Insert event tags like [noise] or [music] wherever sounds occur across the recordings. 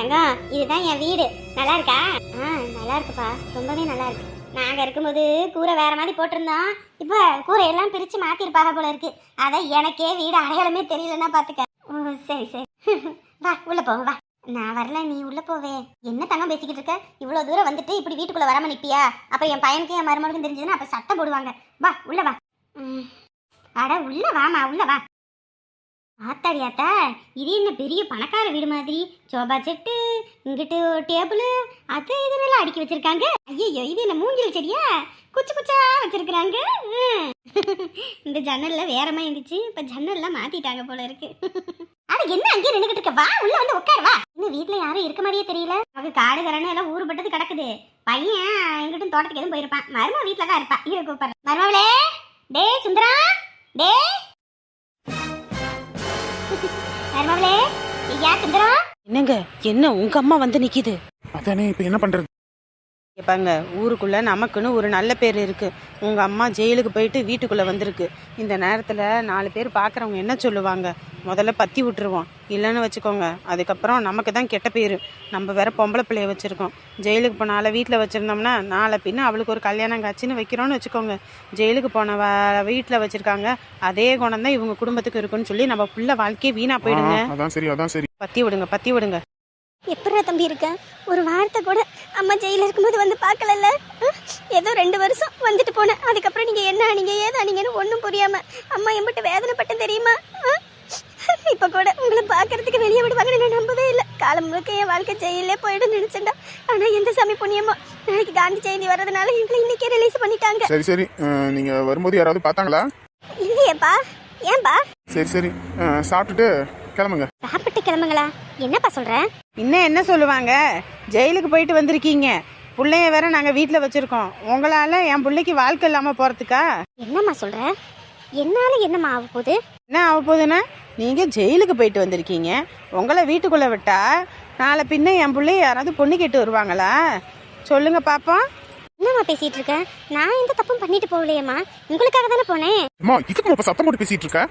தங்கம் இதுதான் என் வீடு. நல்லா இருக்கா ஆ நல்லா இருக்குப்பா ரொம்பவே நல்லா இருக்கு நாங்கள் இருக்கும்போது கூரை வேற மாதிரி போட்டிருந்தோம். இப்போ கூரை எல்லாம் பிரித்து மாத்திருப்பாங்க போல இருக்கு. அதான் எனக்கே வீடு அடையாளமே தெரியலன்னா பார்த்துக்க ஓ சரி சரி. [laughs] வா உள்ள போங்க வா. நான் வரல நீ உள்ள போவே. என்ன தங்கம் பேசிக்கிட்டு இருக்க? இவ்வளோ தூரம் வந்துட்டு இப்படி வீட்டுக்குள்ள வராமல் நிற்பியா அப்போ என் பையனுக்கு என் மருமகளுக்கும் தெரிஞ்சதுன்னா அப்போ சட்டம் போடுவாங்க. வா உள்ள வா. ம். அட உள்ள வாமா உள்ள வா. ஆத்தாடி ஆத்தா இது என்ன பெரிய பணக்கார வீடு மாதிரி? சோபா செட்டு இங்கிட்டு டேபிள் அது இதெல்லாம் அடுக்கி வச்சிருக்காங்க. ஐயோ இது என்ன மூங்கில் செடியா? குச்சி குச்சா வச்சிருக்கிறாங்க. [laughs] இந்த ஜன்னல்ல வேறமா இருந்துச்சு. இப்ப ஜன்னல்லாம் மாத்திட்டாங்க போல இருக்கு. [laughs] ஆனா என்ன அங்கேயே நின்றுகிட்டு இருக்க? வா உள்ள வந்து உட்கார் வா. இன்னும் வீட்டுல யாரும் இருக்க மாதிரியே தெரியல. அவங்க காடு கரணம் எல்லாம் ஊறுபட்டது கிடக்குது. பையன் எங்கிட்டும் தோட்டத்துக்கு எதுவும் போயிருப்பான். மருமக வீட்டுல தான் இருப்பான் இரு கூப்பிடுறேன் மருமகளே டே சுந்தரா டே மருமகளே ஐயா என்னங்க என்ன உங்க அம்மா வந்து நிக்குது? அதானே இப்போ என்ன பண்றது? பாங்க ஊருக்குள்ள நமக்குன்னு ஒரு நல்ல பேர் இருக்கு. உங்க அம்மா ஜெயிலுக்கு போயிட்டு வீட்டுக்குள்ள வந்திருக்கு. இந்த நேரத்துல நாலு பேர் பாக்குறவங்க என்ன சொல்லுவாங்க? முதல்ல பத்தி விட்டுருவோம். இல்லைன்னு வச்சுக்கோங்க. அதுக்கப்புறம் நமக்கு தான் கெட்ட பேர். நம்ம வேற பொம்பளை பிள்ளைய வச்சிருக்கோம். ஜெயிலுக்கு போனால வீட்டில் வச்சிருந்தோம்னா நாளை பின்ன அவளுக்கு ஒரு கல்யாணம் காட்சின்னு வைக்கிறோம்னு வச்சுக்கோங்க. ஜெயிலுக்கு போன வீட்டில் வச்சிருக்காங்க. அதே குணம் தான் இவங்க குடும்பத்துக்கு இருக்குன்னு சொல்லி நம்ம புள்ள வாழ்க்கையே வீணா போயிடுங்க. அதான் சரி அதான் சரி. பத்தி விடுங்க பத்தி விடுங்க. எப்படா தம்பி இருக்க? ஒரு வார்த்தை கூட அம்மா ஜெயில இருக்கும்போது வந்து பார்க்கலல்ல? ஏதோ ரெண்டு வருஷம் வந்துட்டு போனேன். அதுக்கப்புறம் நீங்க என்ன நீங்க ஏதா நீங்கன்னு ஒன்றும் புரியாம அம்மா எம்பிட்டு வேதனைப்பட்டேன் தெரியுமா? இப்ப கூட உங்களை பார்க்கறதுக்கு வெளியே விடுவாங்கன்னு நான் நம்பவே இல்லை. காலம் முழுக்க என் வாழ்க்கை ஜெயிலே போயிடும் நினைச்சேன்டா. ஆனா எந்த சாமி புண்ணியமோ? நாளைக்கு காந்தி ஜெயந்தி வர்றதுனால எங்களை இன்னைக்கே ரிலீஸ் பண்ணிட்டாங்க. சரி சரி. அஹ், நீங்க வரும்போது யாராவது பார்த்தாங்களா? இல்லையேப்பா. ஏன்பா? சரி சரி. சாப்பிட்டுட்டு கிளம்புங்க. சாப்பிட்டு கிளம்புங்களா? என்னப்பா சொல்ற? இன்னும் என்ன சொல்லுவாங்க? ஜெயிலுக்கு போயிட்டு வந்திருக்கீங்க. பிள்ளைய வேற நாங்கள் வீட்டில் வச்சுருக்கோம். உங்களால் என் பிள்ளைக்கு வாழ்க்கை இல்லாமல் போகிறதுக்கா என்னம்மா சொல்ற? என்னால என்னம்மா ஆக போகுது? என்ன ஆக போகுதுன்னா நீங்கள் ஜெயிலுக்கு போயிட்டு வந்திருக்கீங்க. உங்களை வீட்டுக்குள்ளே விட்டா நாளை பின்ன என் பிள்ளைய யாராவது பொண்ணு கேட்டு வருவாங்களா? சொல்லுங்க பாப்போம். என்னம்மா பேசிட்டு இருக்க? நான் எந்த தப்பும் பண்ணிட்டு போகலையேம்மா. உங்களுக்காக தானே போனேன். அம்மா இதுக்கு இப்ப சத்தம் போட்டு பேசிட்டு இருக்க?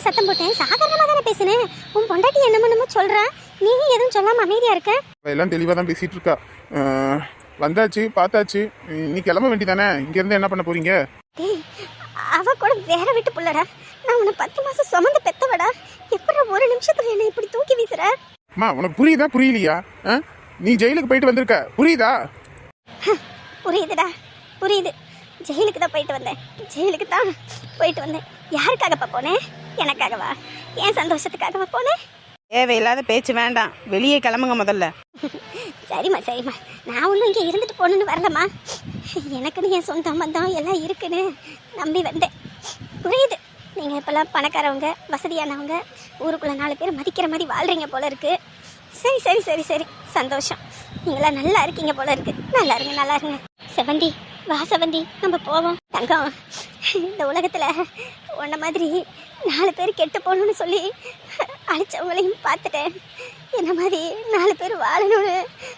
என்னடா சத்தம் போட்டேன். சாதாரணமா தானே பேசினேன். உன் பொண்டாட்டி என்னமோ சொல்றா. நீ எதுவும் சொல்லாம அமைதியா இருக்க? எல்லாம் தெளிவா தான் பேசிட்டு இருக்கா. வந்தாச்சு பார்த்தாச்சு. நீ கிளம்ப வேண்டியதானே? இங்க இருந்து என்ன பண்ண போறீங்க? அவ கூட வேற வீட்டு புள்ளடா. நான் உன்னை பத்து மாசம் சுமந்து பெத்தவடா. எப்படா ஒரு நிமிஷத்துல என்ன இப்படி தூக்கி வீசுற? அம்மா உனக்கு புரியுதா புரியலையா? நீ ஜெயிலுக்கு போயிட்டு வந்திருக்க. புரியுதா? புரியுதுடா. புரியுது. ஜெயிலுக்கு தான் போயிட்டு வந்தேன். ஜெயிலுக்கு தான் போயிட்டு வந்தேன். யாருக்காகப்பா போனேன் எனக்காகவா? ஏன் சந்தோஷத்துக்காகவா போனேன் தேவையில்லாத பேச்சு வேண்டாம். வெளியே கிளம்புங்க முதல்ல. [laughs] சரிம்மா சரிம்மா. நான் ஒன்றும் இங்கே இருந்துட்டு போகணுன்னு வரலம்மா. எனக்குன்னு என் சொந்த பந்தம் எல்லாம் இருக்குன்னு நம்பி வந்தேன். புரியுது. நீங்கள் இப்போல்லாம் பணக்காரவங்க வசதியானவங்க ஊருக்குள்ளே நாலு பேர் மதிக்கிற மாதிரி வாழ்கிறீங்க போல இருக்கு. சரி சரி சரி சரி. சந்தோஷம். நீங்களாம் நல்லா இருக்கீங்க போல இருக்கு. நல்லா இருங்க நல்லா இருங்க. செவந்தி வா செவந்தி நம்ம போவோம். தங்கம். இந்த உலகத்தில் உன்ன மாதிரி நாலு பேர் கெட்டு போகணும்னு சொல்லி அழிச்சவங்களையும் பார்த்துட்டேன். என்ன மாதிரி நாலு பேர் வாழணும்னு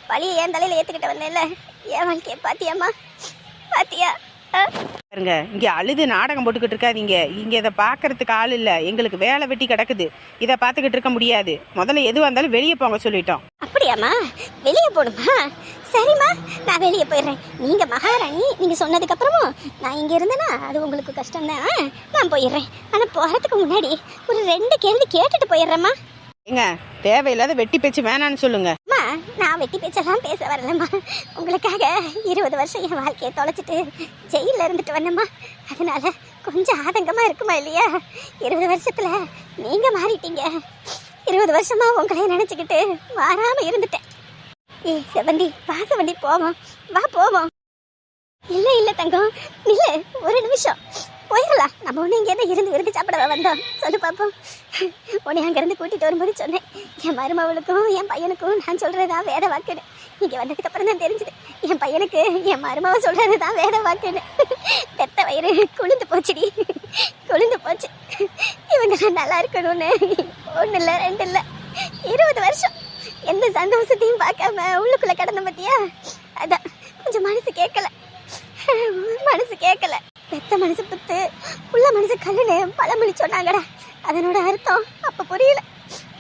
வழியை என் தலையில் ஏற்றுக்கிட்டு வந்தேன்ல. என் வாழ்க்கையை பாத்தியாம்மா? பாத்தியா? ஆ? பாருங்க இங்கே அழுது நாடகம் போட்டுக்கிட்டு இருக்காதீங்க. இங்கே இதை பார்க்கறதுக்கு ஆள் இல்லை. எங்களுக்கு வேலை வெட்டி கிடக்குது. இதை பார்த்துக்கிட்டு இருக்க முடியாது. முதல்ல எதுவாக இருந்தாலும் வெளியே போங்க சொல்லிட்டோம். அப்படியாம்மா? வெளியே போடுமா சரிம்மா நான் வெளியே போயிடுறேன். நீங்கள் மகாராணி நீங்கள் சொன்னதுக்கப்புறமும் நான் இங்கே இருந்தேன்னா அது உங்களுக்கு கஷ்டம்தான். நான் போயிடுறேன். ஆனால் போகிறதுக்கு முன்னாடி ஒரு ரெண்டு கேள்வி கேட்டுட்டு போயிடுறேம்மா. ஏங்க தேவையில்லாத வெட்டி பேச்சு வேணான்னு சொல்லுங்க. அம்மா நான் வெட்டி பேச்செல்லாம் பேச வரலம்மா. உங்களுக்காக இருபது வருஷம் என் வாழ்க்கையை தொலைச்சிட்டு ஜெயிலில் இருந்துட்டு வந்தேம்மா. அதனால கொஞ்சம் ஆதங்கமாக இருக்குமா இல்லையா? இருபது வருஷத்துல நீங்க மாறிட்டீங்க. இருபது வருஷமா உங்களை நினச்சிக்கிட்டு மாறாம இருந்துட்டேன். ஏய் செவந்தி வா செவந்தி போவோம். வா போவோம். இல்ல இல்ல தங்கம். இல்ல ஒரு நிமிஷம். போயிடலாம். நம்ம ஒண்ணு இங்கேருந்து இருந்து விருந்து சாப்பிட வந்தோம். சொல்லு பார்ப்போம் உன்னை அங்கேருந்து கூட்டிட்டு வரும்போது சொன்னேன். என் மருமவளுக்கும் என் பையனுக்கும் நான் சொல்றதா வேத வாக்குன்னு. இங்கே வந்ததுக்கு அப்புறம் தான் தெரிஞ்சுது. என் பையனுக்கு என் மருமவ சொல்றது தான் வேத வாக்குன்னு. பெத்த வயிறு குளிந்து போச்சுடி. குளிந்து போச்சு. இவங்க நல்லா இருக்கணும்னு. ஒன்றும் இல்லை ரெண்டு இல்லை இருபது வருஷம். எந்த சந்தோஷத்தையும் பார்க்காம உள்ளுக்குள்ள கிடந்த பத்தியா? அதான் கொஞ்சம் மனசு கேட்கல. மனசு கேட்கல. பெத்த மனசு புத்து உள்ள மனசு கல்லுன்னு பழமொழி சொன்னாங்கடா. அதனோட அர்த்தம் அப்ப புரியல.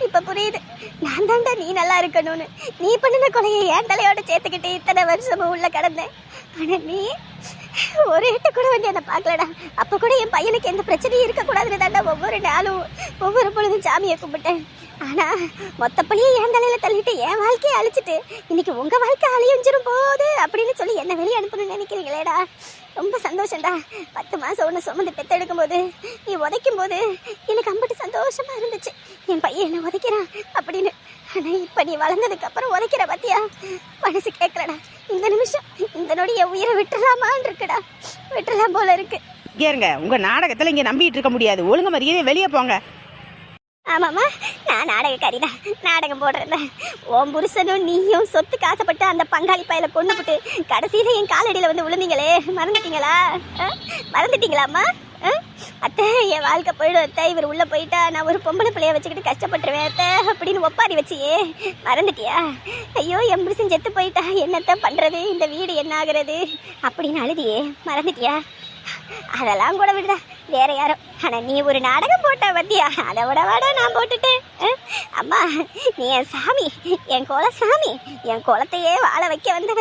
இப்ப புரியுது. நான் தான்டா நீ நல்லா இருக்கணும்னு. நீ பண்ணின கொலையை என் தலையோட சேர்த்துக்கிட்டு இத்தனை வருஷமும் உள்ள கடந்தேன். ஆனா நீ ஒரு எட்டு கூட வந்து என்னை பார்க்கலடா. அப்போ கூட என் பையனுக்கு எந்த பிரச்சனையும் இருக்கக்கூடாதுன்னு தாண்டா ஒவ்வொரு நாளும் ஒவ்வொரு பொழுதும் சாமியை கும்பிட்டேன். ஆனா மொத்த பழியை என் தலையில் தள்ளிட்டு என் வாழ்க்கையை அழிச்சிட்டு இன்னைக்கு உங்கள் வாழ்க்கை அழியஞ்சிரும் போது அப்படின்னு சொல்லி என்னை வெளியே அனுப்பணும்னு நினைக்கிறீங்களேடா. ரொம்ப சந்தோஷம்டா. பத்து மாதம் ஒன்று சுமந்து பெத்தெடுக்கும் போது நீ உதைக்கும் போது எனக்கு அம்பட்டு சந்தோஷமா இருந்துச்சு. என் பையன் என்ன உதைக்கிறான் அப்படின்னு. ஆனால் இப்போ நீ வளர்ந்ததுக்கப்புறம் உதைக்கிற பார்த்தியா மனசு கேட்கலடா இந்த நிமிஷம் இந்த நொடி என் உயிரை விட்டுலாமான்னு இருக்கு. விட்டுலாம் போல இருக்கு. இங்கே இருங்க. உங்க நாடகத்துல இங்க நம்பிட்டு இருக்க முடியாது. ஒழுங்கு மரியாதை வெளியே போங்க. ஆமாம்மா. நான் நாடகக்காரி தான் நாடகம் போடுறேன் உன் புருஷனும் நீயும் சொத்துக்கு ஆசைப்பட்டு அந்த பங்காளி பையில கொண்டு போட்டு கடைசியில என் காலடியில் வந்து விழுந்தீங்களே மறந்துட்டீங்களா? மறந்துட்டீங்களாம்மா? ஆ? அத்தை என் வாழ்க்கை போயிடும் அத்தை. இவர் உள்ளே போயிட்டா நான் ஒரு பொம்பளை பிள்ளைய வச்சுக்கிட்டு கஷ்டப்பட்டுருவேன் அத்தை. அப்படின்னு ஒப்பாரி வச்சியே. மறந்துட்டியா? ஐயோ என் புருஷன் செத்து போயிட்டா. என்னத்தை பண்ணுறது இந்த வீடு என்ன ஆகுறது? அப்படின்னு அழுதியே. மறந்துட்டியா? அதெல்லாம் கூட விடுதா வேற யாரும் ஆனா நீ ஒரு நாடகம் போட்ட பத்தியா? அதை விட வாடா நான் போட்டுட்டேன். அம்மா நீ என் சாமி என் கோல சாமி என் கோலத்தையே வாழ வைக்க வந்தவ.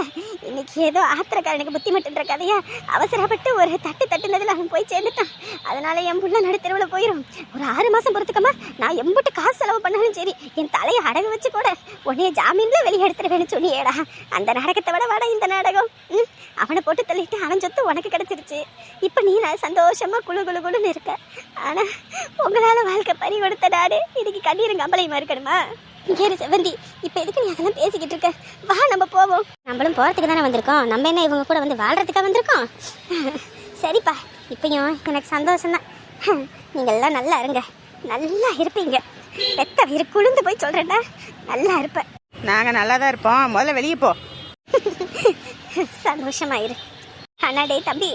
இன்னைக்கு ஏதோ ஆத்திரக்காரனுக்கு புத்தி மட்டுன்ற கதையா அவசரப்பட்டு ஒரு தட்டு தட்டுனதுல அவன் போய் சேர்ந்துட்டான். அதனால என் புள்ள நடுத்தருவில் போயிடும் ஒரு ஆறு மாசம் பொறுத்துக்கமா நான் எம்பிட்டு காசு செலவு பண்ணாலும் சரி என் தலையை அடகு வச்சு கூட உன்னைய ஜாமீன்ல வெளியே எடுத்துருவேன்னு சொன்னியேடா. அந்த நாடகத்தை விட வாடா இந்த நாடகம். ம்? அவனை போட்டு தள்ளிட்டு அவன் சொத்து உனக்கு கிடைச்சிருச்சு. இப்போ நீ நான் சந்தோஷமா குளு குளு குளுன்னு இருக்க. ஆனா உங்களால வாழ்க்கை பறி கொடுத்த நாடு இதுக்கு கண்ணீரும் கம்பளையுமா இருக்கணுமா கேரு செவந்தி இப்போ எதுக்கு நீ அதெல்லாம் பேசிக்கிட்டு இருக்க? வா நம்ம போவோம். நம்மளும் போறதுக்கு தானே வந்திருக்கோம். நம்ம என்ன இவங்க கூட வந்து வாழ்றதுக்கா வந்திருக்கோம்? சரிப்பா இப்பயும் எனக்கு சந்தோஷம்தான். நீங்க எல்லாம் நல்லா இருங்க. நல்லா இருப்பீங்க. பெத்த வயிறு குளிர்ந்து போய் சொல்றேன்டா. நல்லா இருப்ப நாங்க நல்லா தான் இருப்போம். முதல்ல வெளியே போ. சந்தோஷமாயிரு அண்ணா டேய் தம்பி.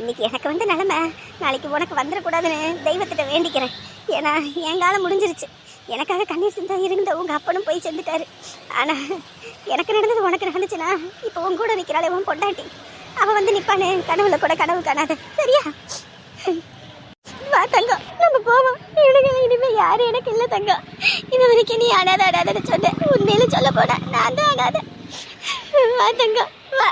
இன்னைக்கு எனக்கு வந்து நிலமை நாளைக்கு உனக்கு வந்துடக்கூடாதுன்னு தெய்வத்திட்ட வேண்டிக்கிறேன். ஏன்னா என் காலம் முடிஞ்சிருச்சு. எனக்காக கண்ணீர் சிந்தா இருந்த உங்க அப்பனும் போய் சேர்ந்துட்டாரு. ஆனா எனக்கு நடந்தது உனக்கு நடந்துச்சுன்னா இப்போ உன் கூட நிற்கிறாளே உன் பொண்டாட்டி. அவ வந்து நிப்பானே கனவுல கூட கனவு காணாத. சரியா? வா தங்கம் நம்ம போவோம். இவனுங்க இனிமே யாரு எனக்கு இல்லை தங்கம். இது வரைக்கும் நீ அனாத அனாதன்னு சொன்ன. உண்மையில சொல்ல போனா நான் தான் அனாத வா தங்கம் வா.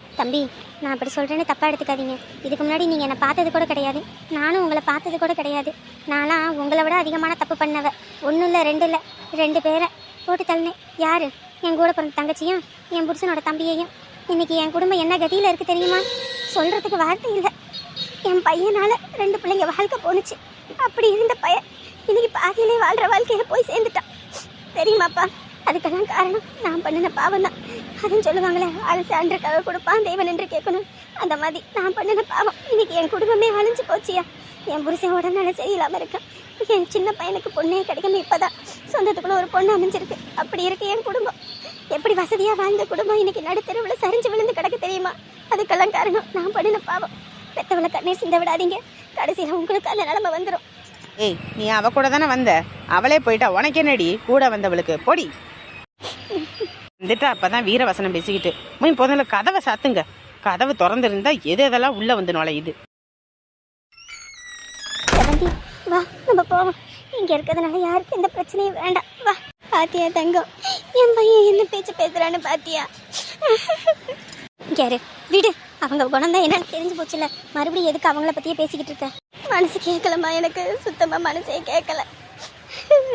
தம்பி நான் அப்படி சொல்கிறேன்னு தப்பாக எடுத்துக்காதீங்க. இதுக்கு முன்னாடி நீங்கள் என்னை பார்த்தது கூட கிடையாது. நானும் உங்களை பார்த்தது கூட கிடையாது. நானாம் உங்களை விட அதிகமான தப்பு பண்ணவ. ஒன்றும் இல்லை ரெண்டு இல்லை. ரெண்டு பேரை போட்டு தள்ளினேன். யார்? என் கூட பிறந்த தங்கச்சியும் என் புருஷனோட தம்பியையும். இன்றைக்கி என் குடும்பம் என்ன கதியில் இருக்குது தெரியுமா? சொல்கிறதுக்கு வார்த்தை இல்லை. என் பையனால் ரெண்டு பிள்ளைங்க வாழ்க்கை போணுச்சு. அப்படி இருந்த பையன் இன்றைக்கி பாதியிலே வாழ்கிற வாழ்க்கையில் போய் சேர்ந்துட்டான். தெரியுமாப்பா? அதுக்கெல்லாம் காரணம் நான் பண்ணின பாவம் தான் அதுன்னு சொல்லுவாங்களே ஆளு அன்றுக்காக கொடுப்பான் தெய்வன் என்று கேட்கணும். அந்த மாதிரி நான் பண்ணின பாவம். இன்னைக்கு என் குடும்பமே அழிஞ்சு போச்சியா? என் புருஷன் உடனே சரியில்லாமல் இருக்கேன். என் சின்ன பையனுக்கு பொண்ணே கிடைக்காம இப்பதான் சொந்தத்துக்குள்ள ஒரு பொண்ணு அமைஞ்சிருக்கு. அப்படி இருக்கு என் குடும்பம். எப்படி வசதியாக வாழ்ந்த குடும்பம் இன்னைக்கு நடுத்தருவில் சரிஞ்சு விழுந்து கிடக்க தெரியுமா? அதுக்கெல்லாம் காரணம் நான் பண்ணின பாவம். பெத்தவளை கண்ணீர் சிந்த விடாதீங்க. கடைசியில் உங்களுக்கு அந்த நிலைமை வந்துடும் ஏய் நீ அவ கூட தானே வந்த? அவளே போயிட்டா உனக்கு என்னடி? கூட வந்தவளுக்கு. பொடி. வந்துட்டு அப்பதான் வீரவசனம் பேசிக்கிட்டு. போய் முதல்ல கதவை சாத்துங்க. கதவு திறந்திருந்தா எது எதெல்லாம் உள்ள வந்து நுழையுது. வா நம்ம போவோம். இங்க இருக்கிறதுனால யாருக்கும் எந்த பிரச்சனையும் வேண்டாம். வா பாத்தியா தங்கம்? என் பையன் என்ன பேச்சு பேசுறான்னு பாத்தியா? யாரு விடு. அவங்க குணம் தான் என்னன்னு தெரிஞ்சு போச்சுல மறுபடியும் எதுக்கு அவங்கள பத்தியே பேசிக்கிட்டு இருக்க? மனசு கேட்கலம்மா எனக்கு சுத்தமாக மனசே கேட்கல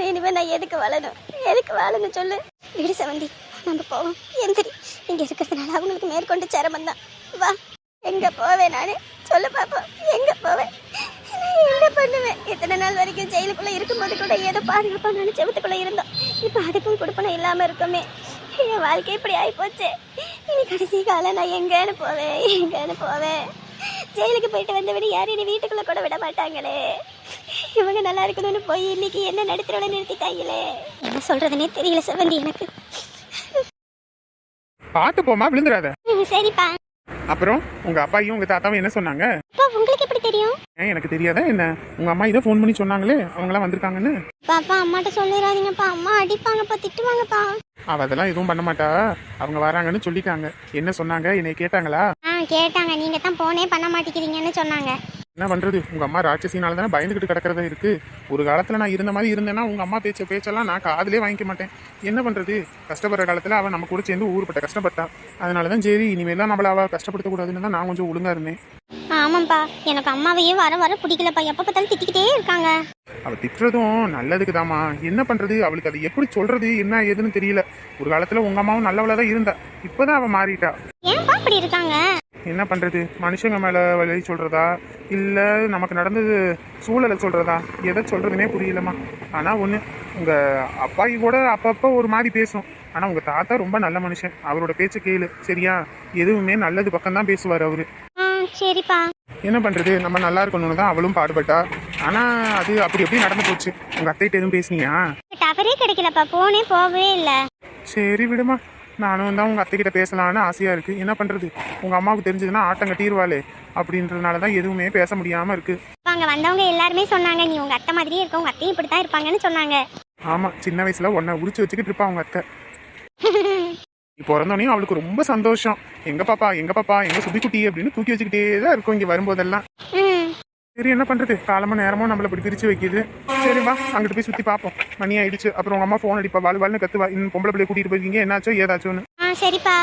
இனிமேல் நான் எதுக்கு வாழணும்? எதுக்கு வாழணும் சொல்லு. விடு சவந்தி நம்ம போவோம். எந்திரி. இங்கே இருக்கிறதுனால அவங்களுக்கு மேற்கொண்டு சிரமம் தான். வா எங்கே போவேன் நான்? சொல்லு பார்ப்போம் எங்கே போவேன்? என்ன பண்ணுவேன்? இத்தனை நாள் வரைக்கும் ஜெயிலுக்குள்ளே இருக்கும்போது கூட ஏதோ பாதுகாப்பான நான் இருந்தோம். இப்போ அதுக்கும் கொடுப்பனும் இல்லாமல் இருக்குமே. என் வாழ்க்கை இப்படி ஆயிப்போச்சு. இனி கடைசி காலம் நான் எங்கேன்னு போவேன்? எங்கேன்னு போவேன்? ஜெயிலுக்கு போயிட்டு வந்த விட யாரும் இனி வீட்டுக்குள்ள கூட விட மாட்டாங்களே. இவங்க நல்லா இருக்கணும்னு போய் இன்னைக்கு என்ன நடுத்தரோட நிறுத்திட்டாங்களே. என்ன சொல்றதுனே தெரியல செவந்தி எனக்கு. பார்த்து போமா விழுந்துடாத. சரிப்பா. அப்புறம் உங்க அப்பாயும் உங்க தாத்தாவும் என்ன சொன்னாங்க? அப்பா உங்களுக்கு எப்படி தெரியும்? ஏன் எனக்கு தெரியாதா என்ன? உங்க அம்மா இதை ஃபோன் பண்ணி சொன்னாங்களே அவங்களாம் வந்திருக்காங்கன்னு. பாப்பா அம்மாட்ட சொல்லிடாதீங்கப்பா. அம்மா அடிப்பாங்கப்பா திட்டுவாங்கப்பா. அவ அதெல்லாம் எதுவும் பண்ண மாட்டா. அவங்க வராங்கன்னு சொல்லிட்டாங்க. என்ன சொன்னாங்க? என்னை கேட்டாங்களா? கேட்டாங்க. நீங்க தான் போனே பண்ண மாட்டேங்கிறீங்கன்னு சொன்னாங்க. என்ன பண்றது? உங்க அம்மா ராட்சசினால தானே பயந்துகிட்டு கிடக்கிறதா இருக்கு? ஒரு காலத்துல நான் இருந்த மாதிரி இருந்தேன்னா உங்க அம்மா பேச்ச பேச்செல்லாம் நான் காதுலயே வாங்கிக்க மாட்டேன். என்ன பண்றது? கஷ்டப்படுற காலத்துல அவன் நம்ம கூட சேர்ந்து ஊருப்பட்ட கஷ்டப்பட்டா. அதனாலதான் சரி இனிமேல் நம்மள அவ கஷ்டப்படுத்த கூடாதுன்னு தான் நான் கொஞ்சம் ஒழுங்கா இருந்தேன். ஆமாப்பா எனக்கு அம்மாவையே வர வர பிடிக்கலப்பா. எப்போ பார்த்தாலும் திட்டிக்கிட்டே இருக்காங்க. அவ திட்டுறதும் நல்லதுக்குதாம்மா. என்ன பண்றது? அவளுக்கு அது எப்படி சொல்றது? என்ன ஏதுன்னு தெரியல. ஒரு காலத்துல உங்க அம்மாவும் நல்லவளா தான் இருந்தா. இப்பதான் அவ மாறிட்டா. ஏன்பா இப்படி இருக்காங்க? என்ன பண்றது? மனுஷங்க மேல வழி சொல்றதா? இல்ல நமக்கு நடந்தது சூழலை சொல்றதா? எதை சொல்றதுனே புரியலம்மா. ஆனா ஒண்ணு உங்க அப்பாயி கூட அப்பப்ப ஒரு மாதிரி பேசும். ஆனா உங்க தாத்தா ரொம்ப நல்ல மனுஷன். அவரோட பேச்ச கேளு சரியா? எதுவுமே நல்லது பக்கம் தான் பேசுவார் அவரு. சரிப்பா. என்ன பண்றது? நம்ம நல்லா இருக்கணும்னு தான் அவளும் பாடுபட்டா. ஆனா அது அப்படி எப்படி நடந்து போச்சு? உங்க அத்தைகிட்ட எதுவும் பேசுனியா? டவரே கிடைக்கலப்பா. போனே போகவே இல்லை. சரி விடுமா. நானும் தான் உங்க அத்தைகிட்ட பேசலாம்னு ஆசையா இருக்கு. என்ன பண்றது? உங்க அம்மாவுக்கு தெரிஞ்சதுன்னா ஆட்டம் கட்டிடுவாளே அப்படின்றதுனால தான் எதுவுமே பேச முடியாம இருக்கு. அங்க வந்தவங்க எல்லாருமே சொன்னாங்க நீ உங்க அத்தை மாதிரியே இருக்க உங்க அத்தையும் இப்படி தான் இருப்பாங்கன்னு சொன்னாங்க. ஆமா சின்ன வயசுல உன்னை உரிச்சு வச்சுக்கிட்டு இருப்பா உங்க அத்தை. பிறந்தோடனே அவளுக்கு ரொம்ப சந்தோஷம். எங்க பாப்பா எங்க பாப்பா எங்க சுபிக்குட்டி அப்படின்னு தூக்கி வச்சுக்கிட்டே தான் இருக்கும் இங்க வரும்போதெல்லாம். சரி என்ன பண்றது? காலமும் நேரமும் நம்மள இப்படி பிரிச்சு வைக்குது. சரி வா அங்கிட்டு போய் சுத்தி பார்ப்போம். மணி ஆயிடுச்சு. அப்புறம் உங்க அம்மா போன் அடிப்பா. வாழ் வாழ்னு கத்துவா. இன்னும் பொம்பளை பிள்ளை கூட்டிட்டு போயிருக்கீங்க. என்னாச்சோ ஏதாச்சோன்னு. சரிப்பா.